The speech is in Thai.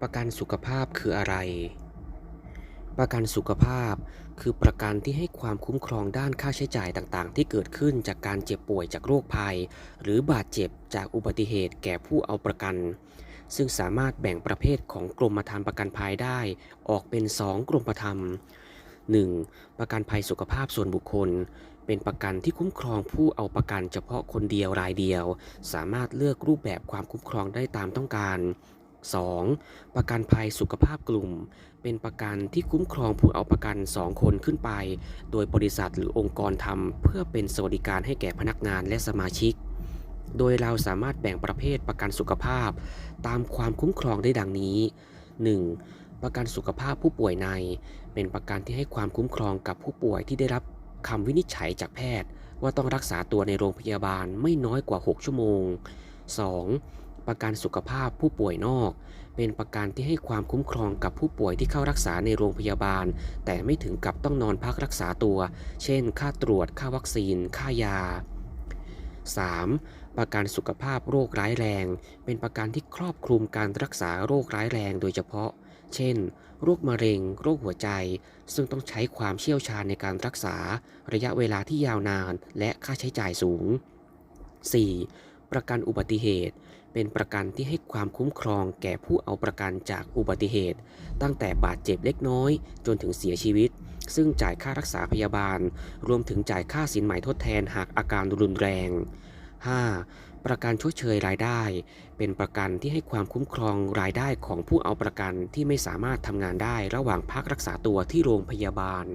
ประกันสุขภาพคืออะไร ประกันสุขภาพคือประกันที่ให้ความคุ้มครองด้านค่าใช้จ่ายต่างๆ ที่เกิดขึ้นจากการเจ็บป่วยจากโรคภัย หรือบาดเจ็บจากอุบัติเหตุแก่ผู้เอาประกัน ซึ่งสามารถแบ่งประเภทของกรมธรรม์ประกันภัยได้ออกเป็น 2 กรมธรรม์ 1. ประกันภัยสุขภาพส่วนบุคคล เป็นประกันที่คุ้มครองผู้เอาประกันเฉพาะคนเดียวรายเดียว สามารถเลือกรูปแบบความคุ้มครองได้ตามต้องการ 2. ประกันภัยสุขภาพกลุ่ม เป็นประกันที่คุ้มครองผู้เอาประกัน 2 คนขึ้นไป โดยบริษัทหรือองค์กรทำเพื่อเป็นสวัสดิการให้แก่พนักงานและสมาชิก โดยเราสามารถแบ่งประเภทประกันสุขภาพ ตามความคุ้มครองได้ดังนี้ 1. ประกันสุขภาพผู้ป่วยใน เป็นประกันที่ให้ความคุ้มครองกับผู้ป่วยที่ได้รับคำวินิจฉัยจากแพทย์ ว่าต้องรักษาตัวในโรงพยาบาลไม่น้อยกว่า 6 ชั่วโมง 2. ประกันสุขภาพผู้ป่วยนอก เป็นประกันที่ให้ความคุ้มครองกับผู้ป่วยที่เข้ารักษาในโรงพยาบาล แต่ไม่ถึงกับต้องนอนพักรักษาตัว เช่น ค่าตรวจ ค่าวัคซีน ค่ายา 3. ประกันสุขภาพโรคร้ายแรง เป็นประกันที่ครอบคลุมการรักษาโรคร้ายแรงโดยเฉพาะ เช่น โรคมะเร็ง โรคหัวใจ ซึ่งต้องใช้ความเชี่ยวชาญในการรักษา ระยะเวลาที่ยาวนาน และค่าใช้จ่ายสูง 4. ประกันอุบัติเหตุ เป็นประกันที่ให้ความคุ้มครองแก่ผู้เอาประกันจากอุบัติเหตุ ตั้งแต่บาดเจ็บเล็กน้อย จนถึงเสียชีวิต ซึ่งจ่ายค่ารักษาพยาบาล รวมถึงจ่ายค่าสินไหมทดแทนหากอาการรุนแรง 5. ประกันชดเชยรายได้ เป็นประกันที่ให้ความคุ้มครองรายได้ของผู้เอาประกันที่ไม่สามารถทำงานได้ระหว่างพักรักษาตัวที่โรงพยาบาล